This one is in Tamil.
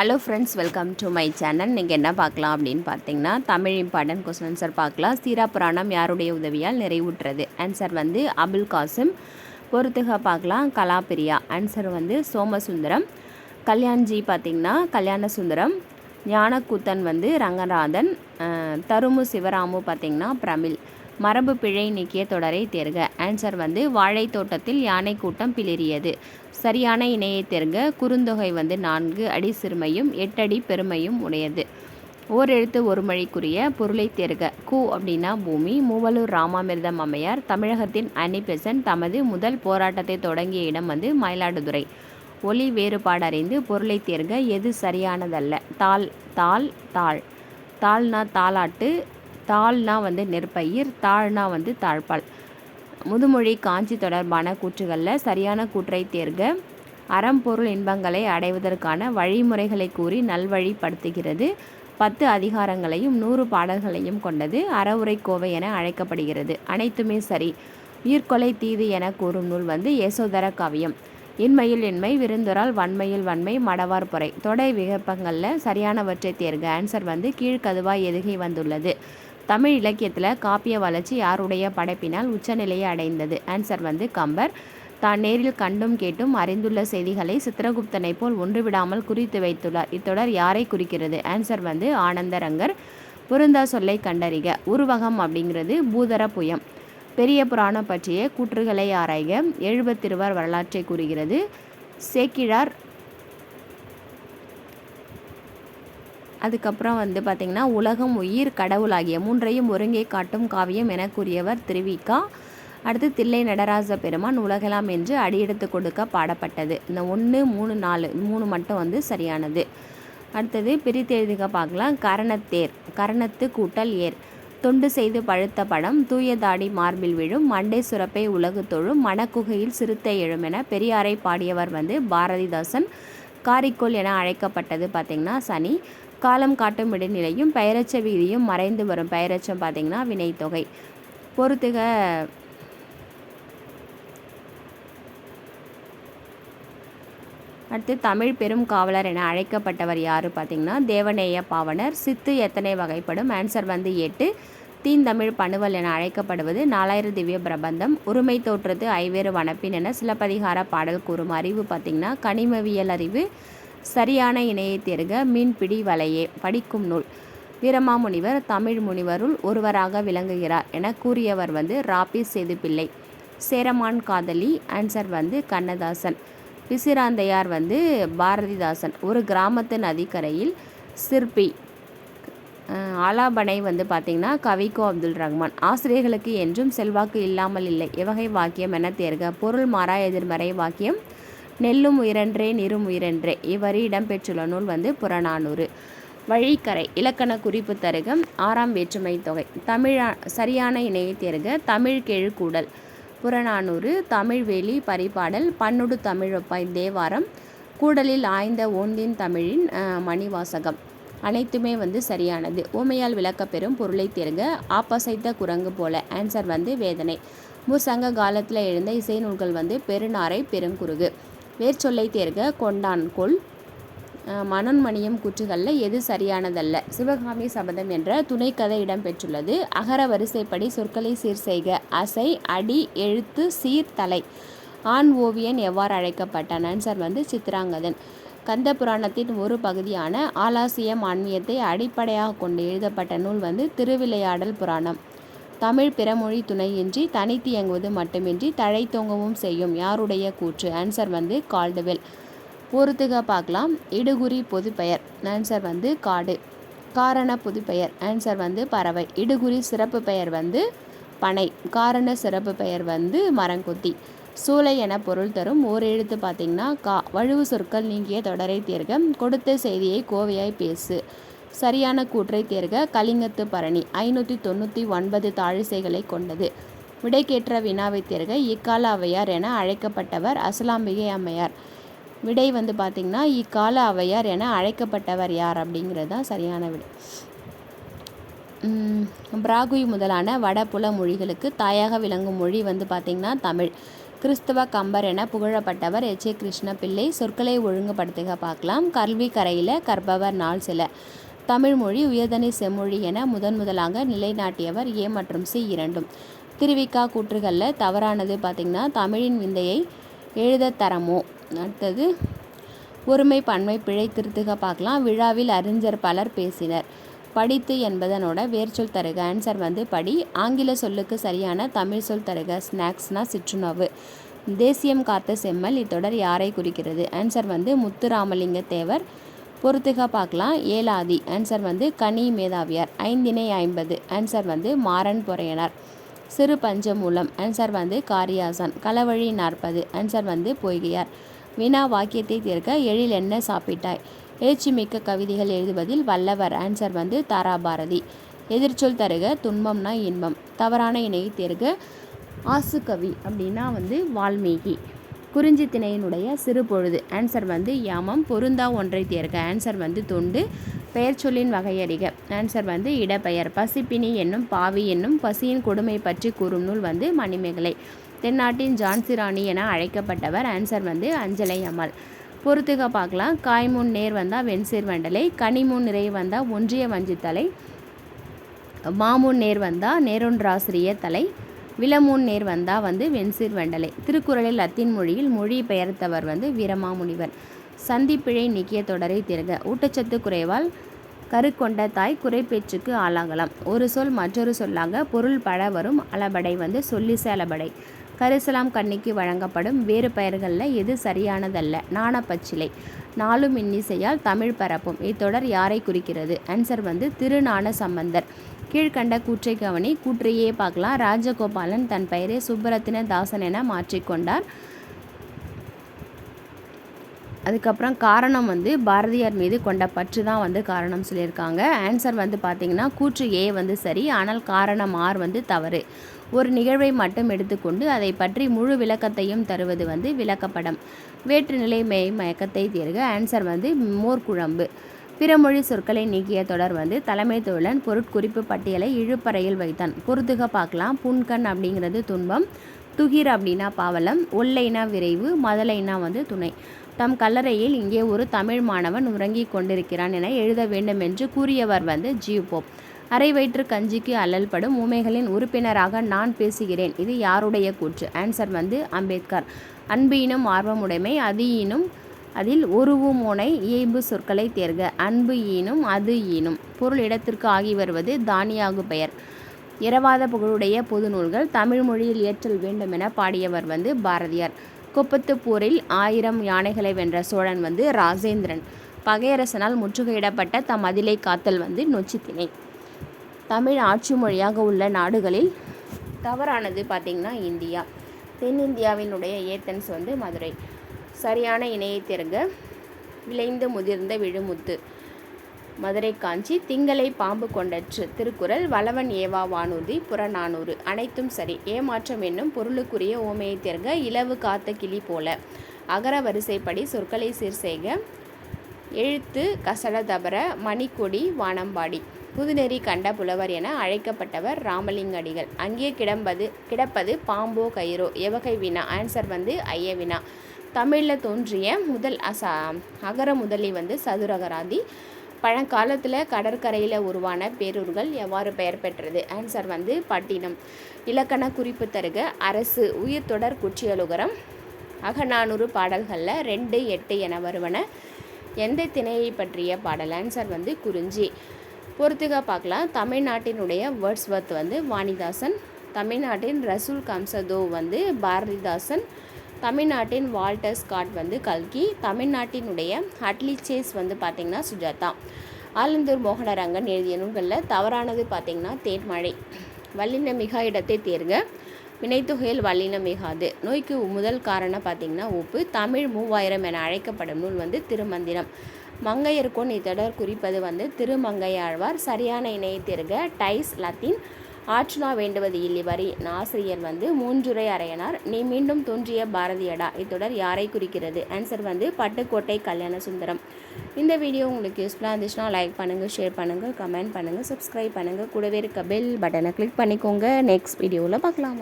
Hello friends welcome to my channel நீங்கள் என்ன பார்க்கலாம் அப்படின்னு பார்த்தீங்கன்னா தமிழ் இம்பார்ட்டன்ட் கொஸ்டின் ஆன்சர் பார்க்கலாம். சீரா புராணம் யாருடைய உதவியால் நிறைவுற்றது? ஆன்சர் வந்து அபுல் காசிம். பொறுத்துக பார்க்கலாம். கலாபிரியா. ஆன்சர் வந்து சோமசுந்தரம். கல்யாண்ஜி பார்த்திங்கன்னா கல்யாண சுந்தரம் ஞானக்கூத்தன் வந்து ரங்கநாதன். தருமு சிவராமு பார்த்திங்கன்னா பிரமிழ் மரபு பிழை நீக்கிய தொடரை தேர்க. ஆன்சர் வந்து வாழைத் தோட்டத்தில் யானை கூட்டம் பிளிரியது சரியான இணையை தேர்க. குறுந்தொகை வந்து நான்கு அடி சிறுமையும் எட்டடி பெருமையும் உடையது. ஓர் எழுத்து ஒரு மொழிக்குரிய பொருளை தேர்க. கு அப்படின்னா பூமி மூவலூர் ராமாமிர்தம் அம்மையார் தமிழகத்தின் அனி பெசன்ட் தமது முதல் போராட்டத்தை தொடங்கிய இடம் வந்து மயிலாடுதுறை. ஒலி வேறுபாடு அறிந்து பொருளை தேர்க. எது சரியானதல்ல? தாள் தாள் தாள். தாள்னா தாளாட்டு தாள்னா வந்து நெற்பயிர் தாழ்னா வந்து தாழ்பால். முதுமொழி காஞ்சி தொடர்பான கூற்றுகளில் சரியான கூற்றை தேர்க. அறம்பொருள் இன்பங்களை அடைவதற்கான வழிமுறைகளை கூறி நல்வழிப்படுத்துகிறது. பத்து அதிகாரங்களையும் நூறு பாடல்களையும் கொண்டது அறவுரை கோவை என அழைக்கப்படுகிறது. அனைத்துமே சரி. உயிர்கொலை தீது என கூறும் நூல் வந்து யசோதர காவியம். இன்மையில் இன்மை விருந்தொரால் வன்மையில் வன்மை மடவார் பொறை. தொடை விகப்பங்களில் சரியானவற்றை தேர்க. ஆன்சர் வந்து கீழ்கதுவாய் எதுகை வந்துள்ளது. தமிழ் இலக்கியத்தில் காப்பிய வளர்ச்சி யாருடைய படைப்பினால் உச்சநிலையை அடைந்தது? ஆன்சர் வந்து கம்பர். தான் நேரில் கண்டும் கேட்டும் அறிந்துள்ள செய்திகளை சித்திரகுப்தனை போல் ஒன்றுவிடாமல் குறித்து வைத்துள்ளார். இத்தொடர் யாரை குறிக்கிறது? ஆன்சர் வந்து ஆனந்தரங்கர். பொருந்தா சொல்லை கண்டறிக. உருவகம் அப்படிங்கிறது பூதர புயம். பெரிய புராணம் பற்றிய கூற்றுகளை ஆராய்க. எழுபத்திருவர் வரலாற்றை கூறுகிறது. சேக்கிழார் அதுக்கப்புறம் வந்து பார்த்திங்கன்னா உலகம் உயிர் கடவுளாகிய மூன்றையும் ஒருங்கே காட்டும் காவியம் எனக்குரியவர் திருவிக்கா. அடுத்து தில்லை நடராஜ பெருமான் உலகலாம் என்று அடியெடுத்து கொடுக்க பாடப்பட்டது. இந்த ஒன்று மூணு நாலு மூணு மட்டும் வந்து சரியானது. அடுத்தது பிரித்து எழுதுக பார்க்கலாம். கரணத்தேர் கரணத்து கூட்டல் ஏர். தொண்டு செய்து பழுத்த படம் தூயதாடி மார்பில் விழும் மண்டை சுரப்பை உலகு தொழும் மணக்குகையில் சிறுத்தை எழும் என பெரியாரை பாடியவர் வந்து பாரதிதாசன். காரிக்கோள் என அழைக்கப்பட்டது பார்த்திங்கன்னா சனி. காலம் காட்டும் இடைநிலையும் பெயரச்ச வீதியும் மறைந்து வரும். பெயரச்சம் பார்த்திங்கன்னா வினைத்தொகை பொறுத்துக. அடுத்து தமிழ் பெரும் காவலர் என அழைக்கப்பட்டவர் யார் பார்த்தீங்கன்னா தேவநேய பாவனர். சித்து எத்தனை வகைப்படும்? ஆன்சர் வந்து எட்டு. தீந்தமிழ் பணுவல் என அழைக்கப்படுவது நாலாயிரம் திவ்ய பிரபந்தம். உரிமை தோற்றது ஐவேறு வனப்பின் என சிலப்பதிகார பாடல் கூறும் அறிவு பார்த்திங்கன்னா கனிமவியல் அறிவு சரியான இணையை தேர்க மீன்பிடி வலையே படிக்கும் நூல். வீரமாமுனிவர் தமிழ் முனிவருள் ஒருவராக விளங்குகிறார் என கூறியவர் வந்து ராபி சேதுப்பிள்ளை. சேரமான் காதலி ஆன்சர் வந்து கண்ணதாசன். பிசிராந்தையார் வந்து பாரதிதாசன். ஒரு கிராமத்து நதிக்கரையில் சிற்பி ஆலாபனை வந்து பார்த்திங்கன்னா கவிக்கோ அப்துல் ரஹ்மான். ஆசிரியர்களுக்கு என்றும் செல்வாக்கு இல்லாமல் இல்லை. எவகை வாக்கியம் என தேர்க பொருள் மாறா எதிர்மறை வாக்கியம் நெல்லும் உயிரன்றே நீரும் உயிரன்றே. இவ்வரி இடம்பெற்றுள்ள நூல் வந்து புறநானூறு. வழிக்கரை இலக்கண குறிப்பு தருக ஆறாம் வேற்றுமை தொகை. தமிழா சரியான இணையை தேர்க தமிழ் கெழுக்கூடல். புறநானூறு தமிழ்வேலி பரிபாடல் பன்னுடு தமிழொப்பாய் தேவாரம் கூடலில் ஆய்ந்த ஓந்தின் தமிழின் மணிவாசகம். அனைத்துமே வந்து சரியானது. ஊமையால் விளக்கப்பெறும் பொருளை தேர்க ஆப்பசைத்த குரங்கு போல. ஆன்சர் வந்து வேதனை. முசங்க காலத்தில் எழுந்த இசை நூல்கள் வந்து பெருநாரை பெருங்குருகு. வேர்ச்சொல்லை தேர்க கொண்டான் கொள். மனோன்மணியம் கூற்றுகளில் எது சரியானதல்ல. சிவகாமி சபதம் என்ற துணைக்கதை இடம்பெற்றுள்ளது. அகர வரிசைப்படி சொற்களை சீர் செய்க. அசை அடி எழுத்து சீர் தலை. ஆண் ஓவியன் எவ்வாறு அழைக்கப்பட்டான்? ஆன்சர் வந்து சித்ராங்கதன். கந்த புராணத்தின் ஒரு பகுதியான ஆலாசியம் ஆன்மீகத்தை அடிப்படையாக கொண்டு எழுதப்பட்ட நூல் வந்து திருவிளையாடல் புராணம். தமிழ் பிறமொழி துணையின்றி தனித்து இயங்குவது மட்டுமின்றி தழைத்தோங்கவும் செய்யும் யாருடைய கூற்று? ஆன்சர் வந்து கால்டுவெல். பொறுத்துக பார்க்கலாம். இடுகுறி பொதுப்பெயர். ஆன்சர் வந்து காடு. காரண பொதுப்பெயர். ஆன்சர் வந்து பறவை. இடுகுறி சிறப்பு பெயர் வந்து பனை. காரண சிறப்பு பெயர் வந்து மரங்கொத்தி. சூளை என பொருள் தரும் ஓர் எழுத்து பார்த்தீங்கன்னா கா. வழுவு சொற்கள் நீங்கிய தொடரை தீர்க்க கொடுத்த செய்தியை கோவையாய் பேசு. சரியான கூற்றை தேர்க கலிங்கத்து பரணி ஐநூற்றி தொண்ணூற்றி ஒன்பது தாழிசைகளை கொண்டது. விடைக்கேற்ற வினாவை தேர்க இக்கால அவையார் என அழைக்கப்பட்டவர் அசலாம்பிகை அம்மையார். விடை வந்து பார்த்திங்கன்னா இக்கால அவையார் என அழைக்கப்பட்டவர் யார் அப்படிங்கிறது தான் சரியான விடை. உம், பிராகுய் முதலான வடபுல மொழிகளுக்கு தாயாக விளங்கும் மொழி வந்து பார்த்திங்கன்னா தமிழ். கிறிஸ்தவ கம்பர் என புகழப்பட்டவர் எச். ஏ. கிருஷ்ணபிள்ளை சொற்களை ஒழுங்குபடுத்துக பார்க்கலாம். கல்வி கரையில் கற்பவர் நாள் சில. தமிழ்மொழி உயர்தனி செம்மொழி என முதன் முதலாக நிலைநாட்டியவர் ஏ மற்றும் சி இரண்டும். திருவிக்கா கூற்றுகளில் தவறானது பார்த்திங்கன்னா தமிழின் விந்தையை எழுத தரமோ? அடுத்தது ஒருமை பன்மை பிழை திருத்துக பார்க்கலாம். விழாவில் அறிஞர் பலர் பேசினர். படித்து என்பதனோட வேர்ச்சொல் தருக. ஆன்சர் வந்து படி ஆங்கில சொல்லுக்கு சரியான தமிழ் சொல் தருக. ஸ்நாக்ஸ்னா சிற்றுணவு. தேசியம் காத்த செம்மல் இத்தொடர் யாரை குறிக்கிறது? ஆன்சர் வந்து முத்துராமலிங்க தேவர் பொறுத்துக பார்க்கலாம். ஏலாதி ஆன்சர் வந்து கனி மேதாவியார். ஐந்தினை ஐம்பது ஆன்சர் வந்து மாறன் பொறையனார். சிறு பஞ்சமூலம் ஆன்சர் வந்து காரியாசன். களவழி நாற்பது ஆன்சர் வந்து பொய்கையார். வினா வாக்கியத்தை தீர்க்க எழில் என்ன சாப்பிட்டாய்? எழுச்சிமிக்க கவிதைகள் எழுதுவதில் வல்லவர் ஆன்சர் வந்து தாராபாரதி. எதிர்ச்சொல் தருக துன்பம்னா இன்பம். தவறான இணையை தேர்க ஆசுகவி அப்படின்னா வந்து வால்மீகி. குறிஞ்சி திணையினுடைய சிறு பொழுது. ஆன்சர் வந்து யாமம் பொருந்தா ஒன்றை தேர்க. ஆன்சர் வந்து தொண்டு பெயர் சொல்லின் வகையறிக ஆன்சர் வந்து இடப்பெயர். பசிப்பினி என்னும் பாவி என்னும் பசியின் கொடுமை பற்றி கூறும் நூல் வந்து மணிமேகலை. தென்னாட்டின் ஜான்சி ராணி என அழைக்கப்பட்டவர். ஆன்சர் வந்து அஞ்சலை அம்மாள். பொறுத்துக பார்க்கலாம். காய்முன் நேர் வந்தால் வெண்சீர் வண்டலை கனிமுன் நிறை வந்தால் ஒன்றிய வஞ்சித்தலை மாமுன் நேர் வந்தால் நேரொன்றாசிரிய தலை விலமூன் நேர் வந்தால் வந்து வெண்சீர் வண்டலை. திருக்குறளில் லத்தீன் மொழியில் மொழி பெயர்த்தவர் வந்து வீரமாமுனிவர். சந்திப்பிழை நீக்கிய தொடரை திருக. ஊட்டச்சத்து குறைவால் கருக்கொண்ட தாய் குறைப்பேச்சுக்கு ஆளாகலாம். ஒரு சொல் மற்றொரு சொல்லாக பொருள் பழ வரும் அளபடை வந்து சொல்லிச அளபடை. கரிசலாம் கண்ணிக்கு வழங்கப்படும் வேறு பெயர்களில் எது சரியானதல்ல? நாணப்பச்சிலை. நாலும் இன்னிசையால் தமிழ் பரப்பும். இத்தொடர் யாரை குறிக்கிறது? ஆன்சர் வந்து திருநான சம்பந்தர். கீழ்கண்ட கூற்றை கவனி கூற்றையே பார்க்கலாம். ராஜகோபாலன் தன் பெயரை சுப்பரத்தின தாசன் என மாற்றிக்கொண்டார் அதுக்கப்புறம் காரணம் வந்து பாரதியார் மீது கொண்ட பற்று தான் வந்து காரணம் சொல்லியிருக்காங்க. ஆன்சர் வந்து பார்த்திங்கன்னா கூற்று ஏ வந்து சரி ஆனால் காரணம் ஆர் வந்து தவறு. ஒரு நிகழ்வை மட்டும் எடுத்துக்கொண்டு அதை பற்றி முழு விளக்கத்தையும் தருவது வந்து விளக்கப்படம். வேற்றுநிலை மெய் மயக்கத்தை தீர்க ஆன்சர் வந்து மோர்குழம்பு பிறமொழி சொற்களை நீக்கிய தொடர் வந்து தலைமை தொழிலன் பொருட்குறிப்பு பட்டியலை இழுப்பறையில் வைத்தான். பொறுத்துக பார்க்கலாம். புன்கண் அப்படிங்கிறது துன்பம். துகிர் அப்படின்னா பாவலம். ஒல்லைனா விரைவு. மதலைனா வந்து துணை. தம் கல்லறையில் இங்கே ஒரு தமிழ் மாணவன் உறங்கிக் கொண்டிருக்கிறான் என எழுத வேண்டும் என்று கூறியவர் வந்து ஜியூ போப். அரை வயிற்று கஞ்சிக்கு அல்லல்படும் ஊமைகளின் உறுப்பினராக நான் பேசுகிறேன். இது யாருடைய கூற்று? ஆன்சர் வந்து அம்பேத்கர். அன்பு ஆர்வமுடைமை அது ஈனும் அதில் உருவு இயைபு இயல்பு சொற்களை தேர்க. அன்பு ஈனும் அது ஈனும். பொருள் இடத்திற்கு ஆகி வருவது தானியாகு பெயர். இரவாத புகழுடைய பொது நூல்கள் தமிழ் மொழியில் இயற்றல் வேண்டும் என பாடியவர் வந்து பாரதியார். குப்பத்துப்பூரில் போரில் ஆயிரம் யானைகளை வென்ற சோழன் வந்து ராஜேந்திரன். பகையரசனால் முற்றுகையிடப்பட்ட தம் அதிலை காத்தல் வந்து நொச்சித்திணை தமிழ் ஆட்சி மொழியாக உள்ள நாடுகளில் தவறானது பார்த்திங்கன்னா இந்தியா. தென்னிந்தியாவினுடைய ஏத்தன்ஸ் வந்து மதுரை. சரியான இணையை திறங்க விளைந்து முதிர்ந்த விழுமுத்து. மதுரை காஞ்சி திங்களை பாம்பு கொண்டற்று திருக்குறள் வளவன் ஏவா வானூர்தி புறநானூறு. அனைத்தும் சரி. ஏமாற்றம் என்னும் பொருளுக்குரிய ஓமையை திறங்க இலவு காத்த கிளி போல. அகர வரிசைப்படி சொற்களை சீர் செய்க எழுத்து கசட தபர மணிக்கொடி வானம்பாடி. புதுநெறி கண்ட புலவர் என அழைக்கப்பட்டவர் ராமலிங்க அடிகள் அங்கே கிடம்பது கிடப்பது பாம்போ கயிறோ எவகை வினா ஆன்சர் வந்து ஐய வினா. தமிழில் தோன்றிய முதல் அச அகர முதலி வந்து சதுரகராதி. பழங்காலத்தில் கடற்கரையில் உருவான பேரூர்கள் எவ்வாறு பெயர் பெற்றது? ஆன்சர் வந்து பட்டினம். இலக்கண குறிப்பு தருக அரசு உயிர்த்தொடர் குச்சியலுகரம் அகநானூறு பாடல்களில் ரெண்டு எட்டு என வருவன. எந்த திணையை பற்றிய பாடல்? ஆன்சர் வந்து குறிஞ்சி. பொறுத்துக பார்க்கலாம். தமிழ்நாட்டினுடைய வேர்ட்ஸ்வர்த் வந்து வாணிதாசன் தமிழ்நாட்டின் ரசூல் கம்சதோ வந்து பாரதிதாசன் தமிழ்நாட்டின் வால்டர் ஸ்காட் வந்து கல்கி தமிழ்நாட்டினுடைய அட்லி சேஸ் வந்து பார்த்திங்கன்னா சுஜாதா. ஆலந்தூர் மோகனரங்கன் எழுதிய நூல்களில் தவறானது பார்த்திங்கன்னா தேன்மழை. வல்லின மிகா இடத்தை தேர்க வினைத்தொகையில் வல்லின மிகாது. நோய்க்கு முதல் காரணம் பார்த்திங்கன்னா உப்பு. தமிழ் மூவாயிரம் என அழைக்கப்படும் நூல் வந்து திருமந்திரம். மங்கையர்கோன் இத்தொடர் குறிப்பது வந்து திருமங்கையாழ்வார். சரியான இணையத்திற்க டைஸ் லத்தீன். ஆற்றுலா வேண்டுவது இல்லிவரி ஆசிரியர் வந்து மூன்றுரை அறையனார் நீ மீண்டும் தோன்றிய பாரதியடா. இத்தொடர் யாரை குறிக்கிறது? ஆன்சர் வந்து பட்டுக்கோட்டை கல்யாண சுந்தரம். இந்த வீடியோ உங்களுக்கு யூஸ்ஃபுல்லாக இருந்துச்சுன்னா லைக் பண்ணுங்கள் ஷேர் பண்ணுங்கள் கமெண்ட் பண்ணுங்கள் சப்ஸ்கிரைப் பண்ணுங்கள் கூடவே இருக்க பெல் பட்டனை கிளிக் பண்ணிக்கோங்க. நெக்ஸ்ட் வீடியோவில் பார்க்கலாம்.